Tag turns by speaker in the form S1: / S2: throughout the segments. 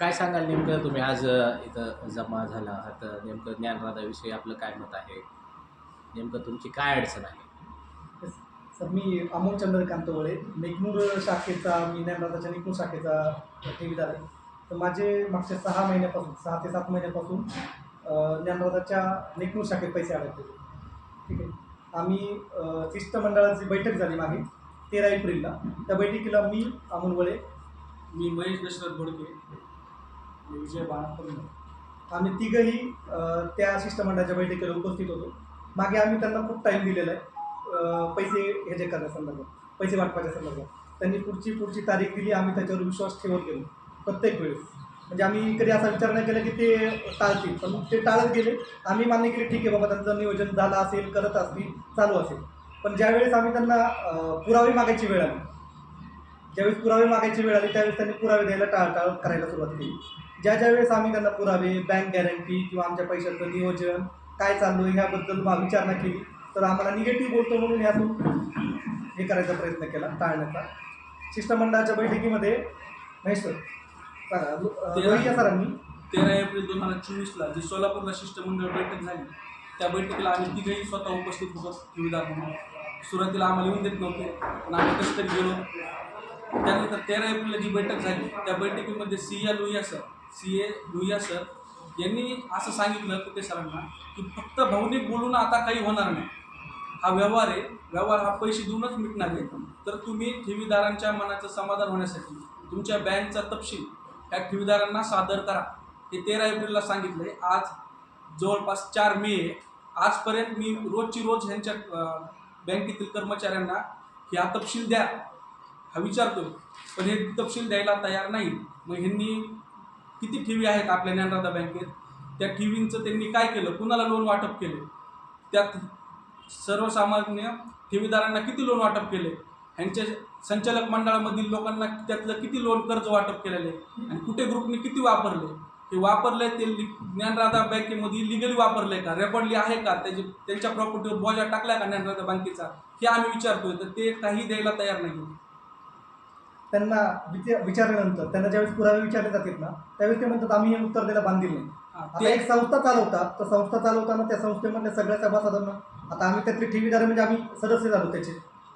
S1: काय सांगाल नेमकं तुम्ही? आज इथं जमा झाला. आहात नेमकं ज्ञानराधाविषयी आपलं काय मत आहे? नेमकं तुमची काय अडचण आहे?
S2: सर मी अमोल चंद्रकांत वळे नेकनूर शाखेचा मी ज्ञानराजाच्या नेकनूर शाखेचा ठेवीदार आहे. तर माझे मागच्या सहा महिन्यापासून सहा ते सात महिन्यापासून अ, ज्ञानराजाच्या नेकनूर शाखेत पैसे अडकले. ठीक आहे. आम्ही शिष्टमंडळाची बैठक झाली मागे तेरा एप्रिलला. त्या बैठकीला मी अमोल वळे
S3: मी महेश दशरथ बोडके. विजय बाणापूर
S2: आम्ही तिघंही त्या शिष्टमंडळाच्या बैठकीला उपस्थित होतो. मागे आम्ही त्यांना खूप टाईम दिलेला आहे. पैसे हे जे करण्यासंदर्भात पैसे वाटपाच्या संदर्भात. त्यांनी पुढची पुढची तारीख दिली आम्ही त्याच्यावर विश्वास ठेवत गेलो. प्रत्येक वेळेस. म्हणजे आम्ही कधी असा विचार नाही केला की ते टाळतील पण ते टाळत गेले. आम्ही मान्य केले ठीक आहे बाबा त्यांचं नियोजन झालं असेल करत असतील चालू असेल. पण ज्यावेळेस आम्ही त्यांना पुरावे मागायची वेळ आली ज्यावेळेस पुरावे मागायची वेळ आली त्यावेळेस त्यांनी पुरावे द्यायला टाळटाळ करायला सुरुवात केली. ज्या ज्या वेळेस आम्ही त्यांना पुरावे बँक गॅरंटी किंवा आमच्या पैशाचं नियोजन काय चाललो आहे ह्याबद्दल विचारणा केली. तर आम्हाला निगेटिव्ह बोलतो म्हणून ह्यातून हे करायचा प्रयत्न केला टाळण्याचा. शिष्टमंडळाच्या बैठकीमध्ये महेश सर
S3: तेरा-
S2: सरांनी
S3: तेरा एप्रिल दोन हजार चोवीसला जी सोलापूरला शिष्टमंडळ बैठक झाली त्या बैठकीला आम्ही तिघेही स्वतः उपस्थित होतो ठेवीदार म्हणून सुरुवातीला आम्हाला येऊन देत नव्हते पण आम्ही कसं तरी गेलो. त्यानंतर तेरा एप्रिलला जी बैठक झाली त्या बैठकीमध्ये C A Lohia sir C A Lohia sir यांनी असं सांगितलं कुठे सरांना की फक्त भावनिक बोलून आता काही होणार नाही. हा व्यवहार आहे. व्यवहार हा पैसे देऊनच मिटणार आहे. तर तुम्ही ठेवीदारांच्या मनाचं समाधान होण्यासाठी तुमच्या बँकचा तपशील त्या ठेवीदारांना सादर करा. हे तेरा एप्रिलला सांगितलं आहे आज जवळपास चार मे आहे. आजपर्यंत मी रोजची रोज ह्यांच्या बँकेतील कर्मचाऱ्यांना ह्या हा तपशील द्या. हा विचारतो पण हे तपशील द्यायला तयार नाही. मग ह्यांनी किती ठेवी आहेत आपल्या ज्ञानराधा बँकेत? त्या ठेवींचं त्यांनी काय केलं? कुणाला लोन वाटप केले? त्यात सर्वसामान्य ठेवीदारांना किती लोन वाटप केले? ह्यांच्या संचालक मंडळामधील लोकांना त्यातलं किती लोन कर्ज वाटप केलेले? आणि कुठे ग्रुपने किती वापरले? हे वापरले ते ज्ञानराधा बँकेमध्ये लिगली वापरले का? रेकॉर्डली आहे का? त्याचे त्यांच्या प्रॉपर्टीवर बोजा टाकला का ज्ञानराधा बँकेचा? हे आम्ही विचारतोय. तर ते काही द्यायला तयार नाही
S2: त्यांना विचार विचारल्यानंतर त्यांना ज्यावेळेस पुरावे विचारले जातात ना त्यावेळेस ते म्हणतात आम्ही हे उत्तर द्यायला बांधील नाही. आता
S3: ते
S2: एक संस्था चालवतात तर संस्था चालवताना त्या संस्थेमधल्या सगळ्या सभासदांना आता आम्ही त्यातले ठेवीदार म्हणजे आम्ही सदस्य झालो त्याचे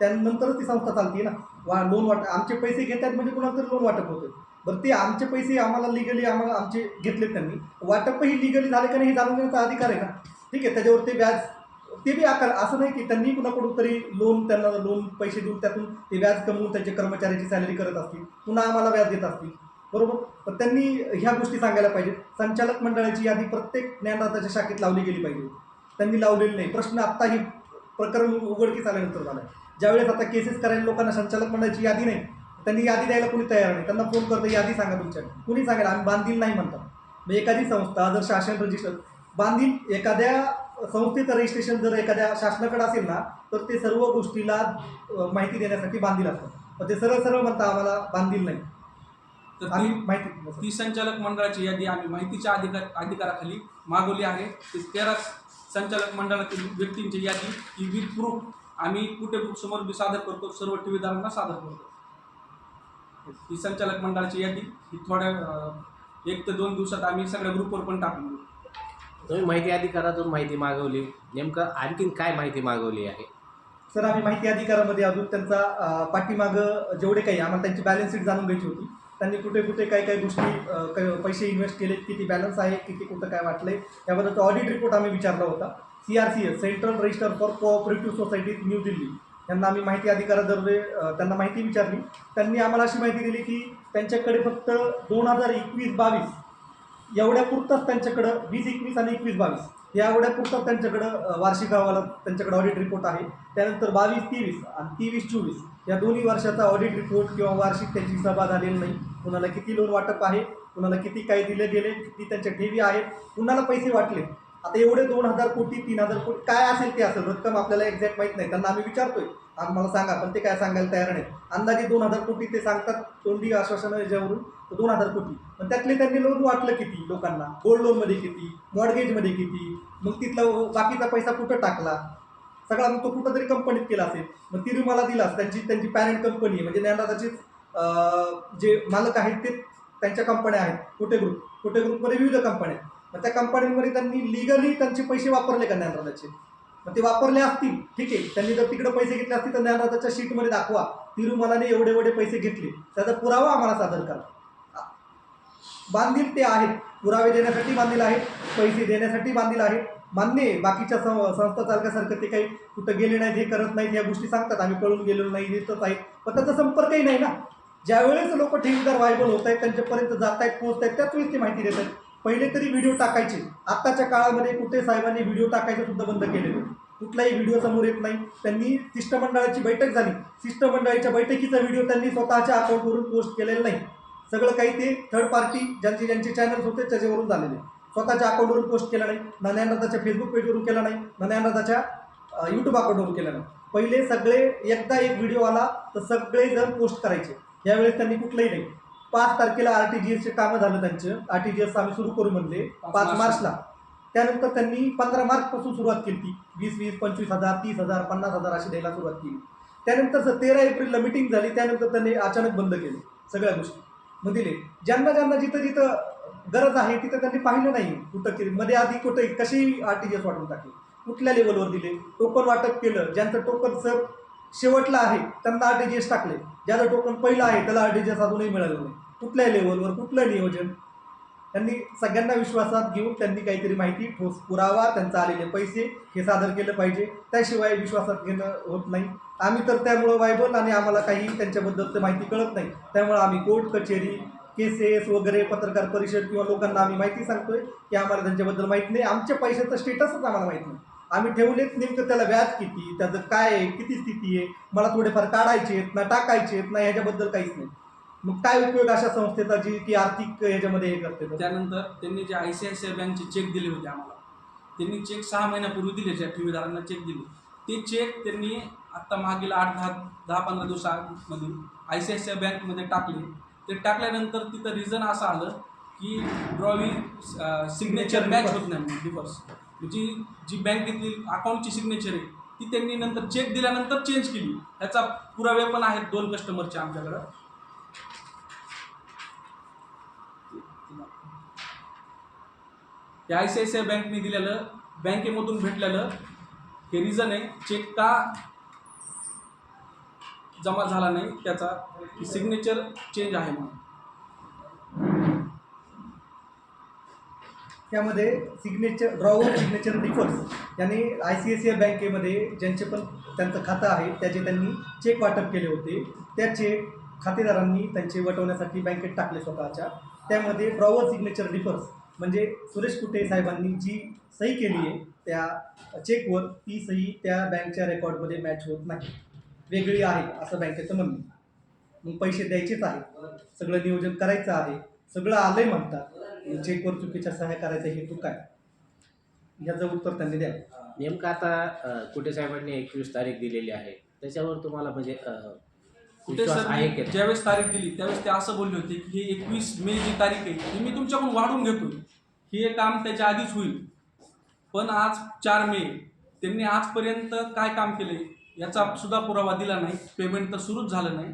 S2: त्यानंतरच ती संस्था चालते ना. वा लोन वाट आमचे पैसे घेतात म्हणजे कुणाला तरी लोन वाटप होतं बरं ते आमचे पैसे आम्हाला लिगली आम्हाला आमचे घेतलेत त्यांनी. वाटपही लिगली झाले का नाही हे जाणून घेण्याचा अधिकार आहे ना. ठीक आहे त्याच्यावर ते व्याज ते बी आकार असं नाही की त्यांनी कुणाकडून तरी लोन त्यांना लोन पैसे देऊन त्यातून ते व्याज कमवून त्यांचे कर्मचाऱ्याची सॅलरी करत असतील पुन्हा आम्हाला व्याज देत असतील. बरोबर? पण त्यांनी ह्या गोष्टी सांगायला पाहिजेत संचालक मंडळाची यादी प्रत्येक ज्ञानदाताच्या शाखेत लावली गेली पाहिजे. त्यांनी लावलेली नाही. प्रश्न आत्ता ही प्रकरण उघडकीस आल्यानंतर झाला आहे ज्यावेळेस आता केसेस करायला लोकांना संचालक मंडळाची यादी नाही त्यांनी यादी द्यायला कोणी तयार नाही. त्यांना फोन करतो यादी सांगा तुमच्या. कुणी सांगायला आम्ही बांधील नाही म्हणतात. मग एखादी संस्था जर शासन रजिस्टर बांधील एखाद्या संस्थेचं रजिस्ट्रेशन जर एखाद्या शासनाकडे असेल ना तर ते सर्व गोष्टीला माहिती देण्यासाठी बांधील असतात. पण ते सरळ सरळ म्हणता आम्हाला बांधील नाही.
S3: तर
S2: आम्ही माहिती
S3: ती संचालक मंडळाची यादी आम्ही माहितीच्या अधिकार अधिकाराखाली मागवली आहे. ती तेरा संचालक मंडळातील व्यक्तींची यादी ही विथ प्रूफ आम्ही कुठे समोर बी सादर करतो सर्व ठेवीदारांना सादर करतो. ही संचालक मंडळाची यादी ही थोड्या एक ते दोन दिवसात आम्ही सगळ्या ग्रुपवर पण टाकून देऊ.
S1: तुम्ही माहिती अधिकारातून माहिती मागवली. नेमकं आणखीन काय माहिती मागवली आहे?
S2: सर आम्ही माहिती अधिकारामध्ये अजून त्यांचा पाठीमागं जेवढे काही आम्हाला त्यांची बॅलन्स शीट जाणून घ्यायची होती. त्यांनी कुठे कुठे काय काय गोष्टी पैसे इन्व्हेस्ट केलेत किती बॅलन्स आहे किती कुठं काय वाटलं आहे याबद्दल याबद्दलचा ऑडिट रिपोर्ट आम्ही विचारला होता. C R C S central register for cooperative society New Delhi यांना आम्ही माहिती अधिकाराद्वारे त्यांना माहिती विचारली. त्यांनी आम्हाला अशी माहिती दिली की त्यांच्याकडे फक्त दोन हजार एकवीस बावीस एवढ्या पुरतंच त्यांच्याकडं वीस एकवीस आणि एकवीस बावीस. या एवढ्या पुरताच त्यांच्याकडं वार्षिक अहवाला त्यांच्याकडे ऑडिट रिपोर्ट आहे. त्यानंतर बावीस तेवीस आणि तेवीस चोवीस या दोन्ही वर्षाचा ऑडिट रिपोर्ट किंवा वार्षिक त्यांची सभा झालेली नाही. कुणाला किती लोन वाटप आहे कुणाला किती काय दिले गेले किती त्यांच्या ठेवी आहेत. कुणाला पैसे वाटले आता एवढे दोन हजार कोटी तीन हजार कोटी काय असेल ते असेल? रक्कम आपल्याला एक्झॅक्ट माहीत नाही. त्यांना आम्ही विचारतोय. आम्हाला सांगा पण ते काय सांगायला तयार नाही अंदाजे दोन हजार कोटी ते सांगतात तोंडी आश्वासनं याच्यावरून. दोन हजार कोटी. पण त्यातले त्यांनी लोन वाटलं किती लोकांना? गोल्ड लोनमध्ये किती? मॉडगेजमध्ये किती? मग तिथला बाकीचा पैसा कुठं टाकला? सगळा मग तो कुठं तरी कंपनीत केला असेल. मग तिरुमाला दिलास त्यांची त्यांची पॅरेंट कंपनी आहे. म्हणजे ज्ञानदाताची जे मालक आहेत ते त्यांच्या कंपन्या आहेत. कुठे ग्रुप कुठे ग्रुपमध्ये विविध कंपन्या आहेत. मग त्या कंपन्यांमध्ये त्यांनी लिगली त्यांचे पैसे वापरले का ज्ञानराजाचे? मग ते वापरले असतील ठीक आहे. त्यांनी जर तिकडे पैसे घेतले असतील तर ज्ञानराजाच्या शीटमध्ये दाखवा. तिरुमलाने एवढे एवढे पैसे घेतले. त्याचा पुरावा आम्हाला सादर करा. बांधील ते आहेत. पुरावे देण्यासाठी बांधील आहेत. पैसे देण्यासाठी बांधील आहेत. मान्य आहे बाकीच्या सं- संस्था चालकासारखं ते काही कुठं गेले नाहीत हे करत नाहीत या गोष्टी सांगतात. आम्ही कळून गेलेलो नाही इथंच आहेत. पण त्याचा संपर्कही नाही ना. ज्यावेळेस लोक ठेवीदार व्हायबल होत आहेत त्यांच्यापर्यंत जात आहेत पोहोचत आहेत त्याच वेळेस ती माहिती देत आहेत पहिले तरी व्हिडिओ टाकायचे. आत्ताच्या काळामध्ये कुठे साहेबांनी व्हिडिओ टाकायचं सुद्धा बंद केलेलं कुठलाही व्हिडिओ समोर येत नाही. त्यांनी शिष्टमंडळाची बैठक झाली. शिष्टमंडळाच्या बैठकीचा व्हिडिओ त्यांनी स्वतःच्या अकाउंटवरून पोस्ट केलेला नाही. सगळं काही ते थर्ड पार्टी ज्यांचे ज्यांचे चॅनल्स होते त्याच्यावरून झालेले. स्वतःच्या अकाउंटवरून पोस्ट केला नाही. ना फेसबुक पेजवरून केला नाही. ना यूट्यूब अकाउंटवरून केला नाही. पहिले सगळे एकदा एक व्हिडिओ आला तर सगळे जण पोस्ट करायचे. यावेळेस त्यांनी कुठलंही नाही. पाच तारखेला आर टी जी एसचे कामं झालं त्यांचं. आर टी जी एस आम्ही सुरू करू म्हणले
S3: पाच मार्चला.
S2: त्यानंतर त्यांनी पंधरा मार्चपासून सुरुवात केली ती. वीस वीस पंचवीस हजार तीस हजार पन्नास हजार अशी द्यायला सुरुवात केली. त्यानंतर तेरा एप्रिलला मिटिंग झाली त्यानंतर त्यांनी अचानक बंद केले सगळ्या गोष्टी. मग दिले. ज्यांना ज्यांना जिथं जिथं गरज आहे तिथं त्यांनी पाहिलं नाही कुठं केली. मध्ये आधी कुठं कशी आर टी जी एस वाटून टाकली? कुठल्या लेवलवर दिले? टोकन वाटप केलं. ज्यांचं टोकन सर शेवटला आहे त्यांना आर टी जी एस टाकले. ज्याचं टोकन पहिलं आहे त्याला आर अजूनही मिळालं नाही. कुठल्या लेवलवर कुठलं नियोजन. त्यांनी सगळ्यांना विश्वासात घेऊन त्यांनी काहीतरी माहिती ठोस पुरावा त्यांचा आलेले पैसे हे सादर केलं पाहिजे. त्याशिवाय विश्वासात घेणं होत नाही. आम्ही तर त्यामुळं वायबल आणि आम्हाला काही त्यांच्याबद्दल माहिती कळत नाही. त्यामुळे आम्ही कोर्ट कचेरी केसेस वगैरे पत्रकार परिषद किंवा लोकांना आम्ही माहिती सांगतोय की आम्हाला त्यांच्याबद्दल माहिती नाही. आमच्या पैशाचं स्टेटसच आम्हाला माहीत नाही. आम्ही ठेवलेत नेमकं त्याला व्याज किती त्याचं काय आहे किती स्थिती आहे मला थोडेफार काढायचे आहेत ना टाकायचे आहेत ना ह्याच्याबद्दल काहीच नाही. मग काय उपयोग अशा संस्थेचा जी की आर्थिक ह्याच्यामध्ये हे करते
S3: त्यानंतर त्यांनी जे I C I C I बँकचे चेक दिले होते आम्हाला. त्यांनी चेक सहा महिन्यापूर्वी दिले ज्या ठेवीदारांना चेक दिले. ते चेक त्यांनी आत्ता मागील आठ दहा दहा पंधरा दिवसामध्ये I C I C I बँकमध्ये टाकले. ते टाकल्यानंतर तिथं रिझन असं आलं की ड्रॉईंग सिग्नेचर मॅच होत नाही डिफॉर्स म्हणजे जी बँकेतील अकाउंटची सिग्नेचर आहे ती त्यांनी नंतर चेक दिल्यानंतर चेंज केली. ह्याचा पुरावे पण आहेत दोन कस्टमरचे आमच्याकडं. हे I C I C I बँकने दिलेलं बँकेमधून भेटलेलं. हे रिझन आहे चेक का जमा झाला नाही त्याचा सिग्नेचर चेंज आहे म्हणून.
S2: त्यामध्ये सिग्नेचर ड्रॉवर सिग्नेचर डिफॉल्ट यांनी I C I C I बँकेमध्ये ज्यांचे पण त्यांचं खातं आहे त्याचे त्यांनी चेक वाटप केले होते. त्या चेक खातेदारांनी त्यांचे वटवण्यासाठी बँकेत टाकले स्वतःच्या. त्यामध्ये ड्रॉवर सिग्नेचर डिफर्स म्हणजे सुरेश कुटे साहेबांनी जी सही केली आहे त्या चेकवर ती सही त्या बँकच्या रेकॉर्डमध्ये मॅच होत नाही. वेगळी आहे असं बँकेचं म्हणणं मग पैसे द्यायचेच आहे सगळं नियोजन करायचं आहे. सगळं आलं आहे म्हणतात. चेकवर चुकीच्या सहाय्य करायचा हेतू काय? याचं उत्तर त्यांनी द्यावं.
S1: नेमकं आता कुठे साहेबांनी एकवीस तारीख दिलेली आहे त्याच्यावर तुम्हाला म्हणजे
S3: कुठे
S1: विश्वास
S3: ज्यावेळेस तारीख दिली त्यावेळेस ते असं बोलले होते की ही एकवीस मे जी तारीख आहे ही मी तुमच्याकडून वाढून घेतोय. हे काम त्याच्या आधीच होईल. पण आज चार मे त्यांनी आजपर्यंत काय काम केले याचा सुद्धा पुरावा दिला नाही पेमेंट तर सुरूच झालं नाही.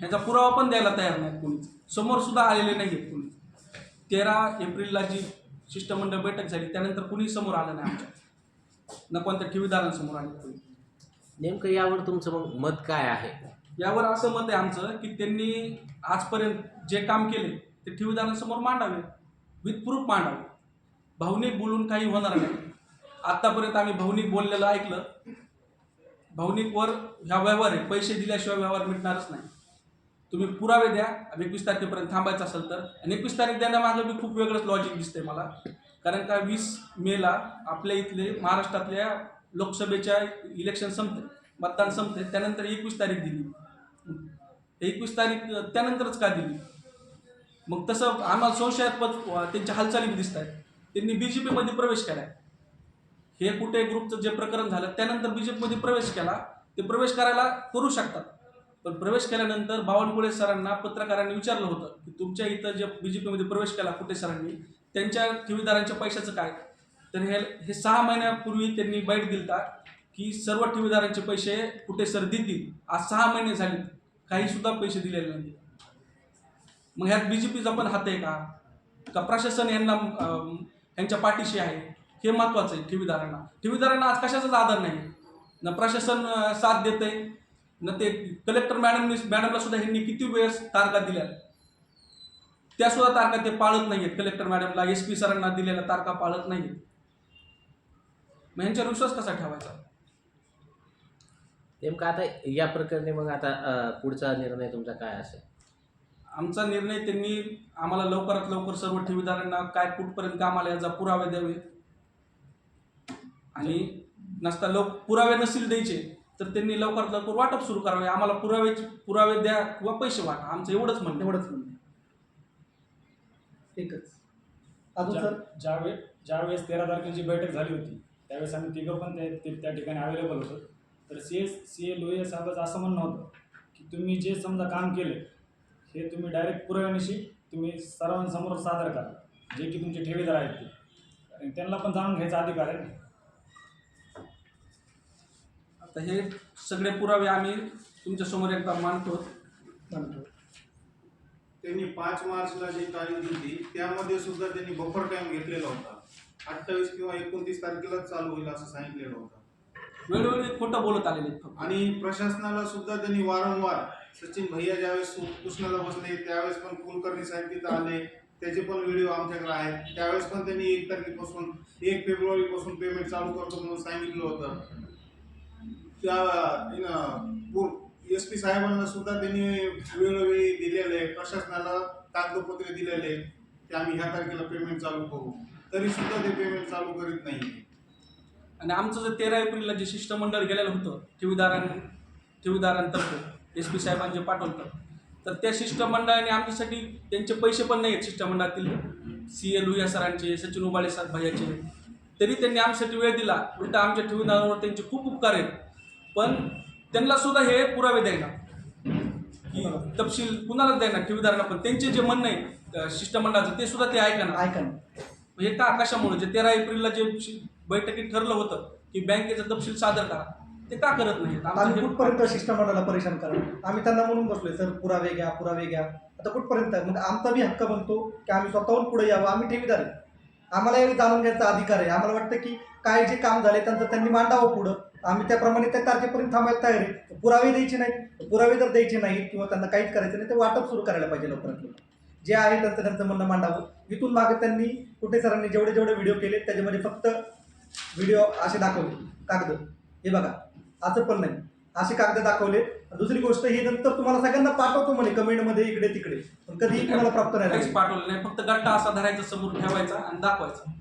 S3: ह्याचा पुरावा पण द्यायला तयार नाहीत कोणीच. समोर सुद्धा आलेले नाही आहेत कोणी तेरा एप्रिलला जी शिष्टमंडळ बैठक झाली त्यानंतर कुणी समोर आलं नाही आमच्या. न कोणत्या ठेवीदारांसमोर आले कोणी.
S1: नेमकं यावर तुमचं मग मत काय आहे?
S3: यावर असं मत आहे आमचं की त्यांनी आजपर्यंत जे काम केले ते ठेवीदारांसमोर मांडावे. विथ प्रूफ मांडावे. भावनिक बोलून काही होणार नाही. आत्तापर्यंत आम्ही भावनिक बोललेलं ऐकलं. भावनिकवर ह्या व्यवहार आहे. पैसे दिल्याशिवाय व्यवहार मिटणारच नाही. तुम्ही पुरावे द्या. एकवीस तारखेपर्यंत थांबायचं असेल तर. आणि एकवीस तारीख देण्यामागं बी खूप वेगळंच लॉजिक दिसतंय मला. कारण का वीस मेला आपल्या इथले महाराष्ट्रातल्या लोकसभेच्या इलेक्शन संपते. मतदान संपते. त्यानंतर एकवीस तारीख दिली. एकवीस तारीख त्यानंतरच का दिली? मग तसं आम्हाला संशयास्पद त्यांच्या हालचाली दिसत आहेत त्यांनी बी जे पीमध्ये प्रवेश केला. आहे हे कुठे ग्रुपचं जे प्रकरण झालं त्यानंतर बी जे पीमध्ये प्रवेश केला. ते प्रवेश करायला करू शकतात. पण प्रवेश केल्यानंतर बावनकुळे सरांना पत्रकारांनी विचारलं होतं की तुमच्या इथं जे बी जे पीमध्ये प्रवेश केला कुठे सरांनी? त्यांच्या ठेवीदारांच्या पैशाचं काय? तर हे हे सहा महिन्यापूर्वी त्यांनी बाईट दिलता की सर्व ठेवीदारांचे पैसे कुठे सर देतील? आज सहा महिने झाले काही सुद्धा पैसे दिलेले नाही मग ह्यात बी जे पीचा पण हात आहे का? का प्रशासन यांना यांच्या पाठीशी आहे? हे महत्त्वाचं आहे ठेवीदारांना. ठेवीदारांना आज कशाचाच आधार नाही. ना प्रशासन साथ साथ देते न ते कलेक्टर मॅडमनी मॅडमला सुद्धा ह्यांनी किती वेळेस तारखा दिल्या? त्या सुद्धा तारखा ते पाळत नाहीयेत. कलेक्टर मॅडमला एस पी सरांना दिलेल्या तारखा पाळत नाहीयेत. मग ह्यांच्यावर विश्वास कसा ठेवायचा?
S1: नेमकं आता या प्रकरणी मग आता अ, पुढचा निर्णय तुमचा काय असेल?
S3: आमचा निर्णय त्यांनी आम्हाला लवकरात लवकर सर्व ठेवीदारांना काय कुठपर्यंत कामाला याचा पुरावे द्यावे आणि नसता लोक पुरावे नसतील द्यायचे. तर त्यांनी लवकरात लवकर वाटप सुरू करावे. आम्हाला पुरावे पुरावे द्या किंवा पैसे वाटा. आमचं एवढंच म्हणणं.
S2: एवढंच म्हणणं एकच. अजून
S4: ज्या
S2: सर?
S4: ज्यावेळेस ज्यावेळेस तेरा तारखेची बैठक झाली होती त्यावेळेस आम्ही तिघं पण त्या ठिकाणी अवेलेबल होतो. तर C S C A Lohia साहेबाचं असं म्हणणं होतं की तुम्ही जे समजा काम केले हे तुम्ही डायरेक्ट पुराव्यानिशी तुम्ही सर्वांसमोर सादर करा. जे की तुमचे ठेवीदार आहेत ते. आणि त्यांना पण जाणून घ्यायचा अधिकार आहे.
S3: आता हे सगळे पुरावे आम्ही तुमच्यासमोर एकदा मांडतो.
S2: म्हणतो
S5: त्यांनी पाच मार्चला जी तारीख दिली त्यामध्ये सुद्धा त्यांनी बफर टाइम घेतलेला होता. अठ्ठावीस किंवा एकोणतीस तारखेला चालू होईल असं सांगितलेलं होतं.
S3: वेळोवेळी खोटं बोलत आलेले.
S5: आणि प्रशासनाला सुद्धा त्यांनी वारंवार सचिन भैया ज्यावेळेस उष्णाला बसले त्यावेळेस पण कुलकर्णी साहेब तिथं आले त्याचे पण व्हिडिओ आमच्याकडे आहेत. त्यावेळेस पण त्यांनी एक तारखेपासून एक फेब्रुवारीपासून पेमेंट चालू करतो म्हणून सांगितलं होतं. त्या एस पी साहेबांना सुद्धा त्यांनी वेळोवेळी दिलेले आहे प्रशासनाला कागदपत्रे दिलेले की आम्ही ह्या तारखेला पेमेंट चालू करू. तरी सुद्धा ते पेमेंट चालू करीत नाही.
S3: आणि आमचं जे तेरा एप्रिलला जे शिष्टमंडळ गेलेलं होतं ठेवीदारां ठेवीदारांतर्फे एस पी साहेबांचे पाठवलं तर त्या शिष्टमंडळाने आमच्यासाठी त्यांचे पैसे पण नाही आहेत शिष्टमंडळातील. सी ए लुया सरांचे सचिन उबाळे सर भैयाचे. तरी त्यांनी आमच्यासाठी वेळ दिला. उलटा आमच्या ठेवीदारांवर त्यांचे खूप उपकार आहेत. पण त्यांना सुद्धा हे पुरावे द्यायला की तपशील कुणालाच द्यायना ठेवीदारांना पण त्यांचे जे म्हणणं आहे शिष्टमंडळाचं ते सुद्धा ते ऐका ना.
S2: ऐका ना.
S3: हे का कशामुळे? जे तेरा एप्रिलला जे बैठकीत ठरलं होतं की बँकेचा तपशील सादर करा ते का करत नाहीत? आमचं
S2: आम्ही
S3: हे-
S2: कुठपर्यंत शिष्टमंडळाला परेशान करा आम्ही त्यांना म्हणून बसलोय सर पुरावे घ्या पुरावे घ्या. आता कुठपर्यंत? मग आमचा बी हक्क बनतो की आम्ही स्वतःहून पुढे यावं आम्ही ठेवीदार आहे. आम्हाला जाणून घ्यायचा अधिकार आहे. आम्हाला वाटतं की काय जे काम झाले त्यांचं त्यांनी मांडावं पुढं. आम्ही त्याप्रमाणे त्या तारखेपर्यंत थांबायला तयार आहे. पुरावे द्यायचे नाहीत पुरावे जर द्यायचे नाहीत किंवा त्यांना काहीच करायचं नाही ते वाटप सुरू करायला पाहिजे लवकरात लवकर. जे आहे त्यांचं त्यांचं म्हणणं मांडावं. इथून मागे त्यांनी कुठे सरांनी जेवढे जेवढे व्हिडिओ केले त्याच्यामध्ये फक्त व्हिडिओ असे दाखवले. कागद. हे बघा. असं पण नाही. असे कागद दाखवले. दुसरी गोष्ट ही नंतर तुम्हाला सगळ्यांना पाठवतो म्हणे कमेंटमध्ये इकडे तिकडे. पण कधीही कोणाला प्राप्त नाही.
S3: पाठवलं नाही. फक्त गट्टा असा धरायचा समोर ठेवायचा आणि दाखवायचा.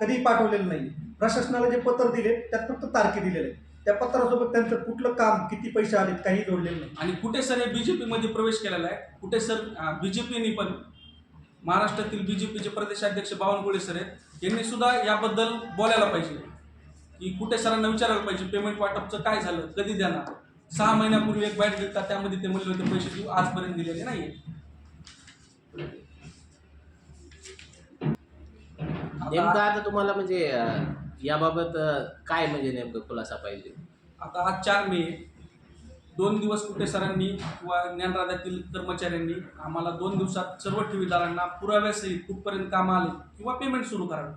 S2: कधीही पाठवलेलं नाही. प्रशासनाला जे पत्र दिले त्यात फक्त तारखे दिलेले. त्या पत्रासोबत त्यांचं कुठलं काम किती पैसे आले काही जोडलेलं नाही.
S3: आणि कुठे सर हे बीजेपी मध्ये प्रवेश केलेला आहे? कुठे सर बीजेपीने पण महाराष्ट्रातील बीजेपीचे प्रदेशाध्यक्ष बावनकुळे सर आहेत यांनी सुद्धा याबद्दल बोलायला पाहिजे. की कुठे सरांना विचारायला पाहिजे पेमेंट वाटपचं काय झालं कधी देणार? सहा महिन्यापूर्वी एक बाईट घेतला त्यामध्ये ते म्हणले होते पैसे देऊ आजपर्यंत दिलेले नाही
S1: नेमकं आता तुम्हाला म्हणजे याबाबत काय म्हणजे नेमकं खुलासा पाहिजे?
S3: आता आज चार मे दोन दिवस कुठे सरांनी किंवा ज्ञानराधातील कर्मचाऱ्यांनी आम्हाला दोन दिवसात सर्व ठेवीदारांना पुराव्यासहित कुठपर्यंत कामं आले किंवा पेमेंट सुरू करावे.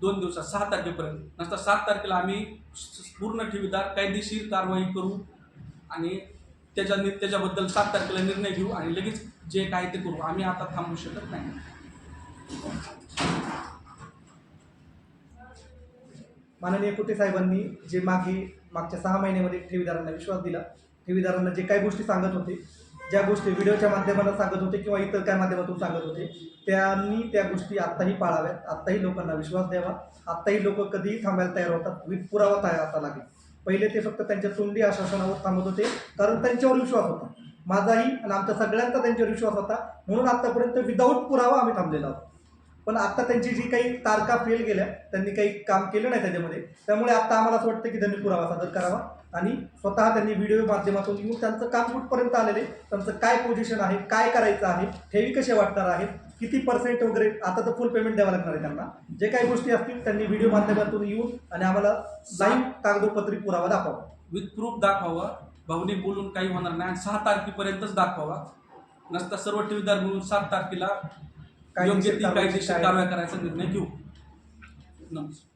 S3: दोन दिवसात सहा तारखेपर्यंत. नसता सात तारखेला आम्ही पूर्ण ठेवीदार कायदेशीर कारवाई करू आणि त्याच्या नि- त्याच्याबद्दल सात तारखेला निर्णय घेऊ आणि लगेच जे काय ते करू. आम्ही आता थांबू शकत नाही.
S2: माननीय कुटे साहेबांनी जे मागे मागच्या सहा महिन्यामध्ये ठेवीदारांना विश्वास दिला ठेवीदारांना जे काही गोष्टी सांगत होते ज्या गोष्टी व्हिडिओच्या माध्यमातून सांगत होते किंवा इतर काय माध्यमातून सांगत होते त्यांनी त्या गोष्टी आत्ताही पाळाव्यात आत्ताही लोकांना विश्वास द्यावा आत्ताही लोक कधीही थांबायला तयार होतात विथ पुरावा तयार आता लागेल. पहिले ते फक्त त्यांच्या तोंडी आश्वासनावर थांबत होते कारण त्यांच्यावर विश्वास होता. माझाही आणि आमच्या सगळ्यांचा त्यांच्यावर विश्वास होता म्हणून आत्तापर्यंत विदाऊट पुरावा आम्ही थांबलेला होतो पण आता त्यांची जी काही तारखा फेल गेल्या त्यांनी काही काम केलं नाही त्याच्यामध्ये. त्यामुळे आता आम्हाला असं वाटतं की त्यांनी पुरावा सादर करावा आणि स्वतः त्यांनी व्हिडिओ माध्यमातून येऊन त्यांचं काम कुठपर्यंत आलेले त्यांचं काय पोझिशन आहे काय करायचं आहे ठेवी कसे वाटणार आहेत किती पर्सेंट वगैरे आता तर फुल पेमेंट द्यावं लागणार आहे त्यांना. जे काही गोष्टी असतील त्यांनी व्हिडिओ माध्यमातून येऊन आणि आम्हाला लाईव्ह कागदोपत्री पुरावा दाखवावा.
S3: विथ प्रूफ दाखवावा. भावनिक बोलून काही होणार नाही. आणि सहा तारखेपर्यंतच दाखवावा. नसता सर्व ठेवीदार मिळून सात तारखेला योग्य ती कायदेशीर
S2: काय-
S3: कारवाई. करायचा निर्णय घेऊ. नमस्कार.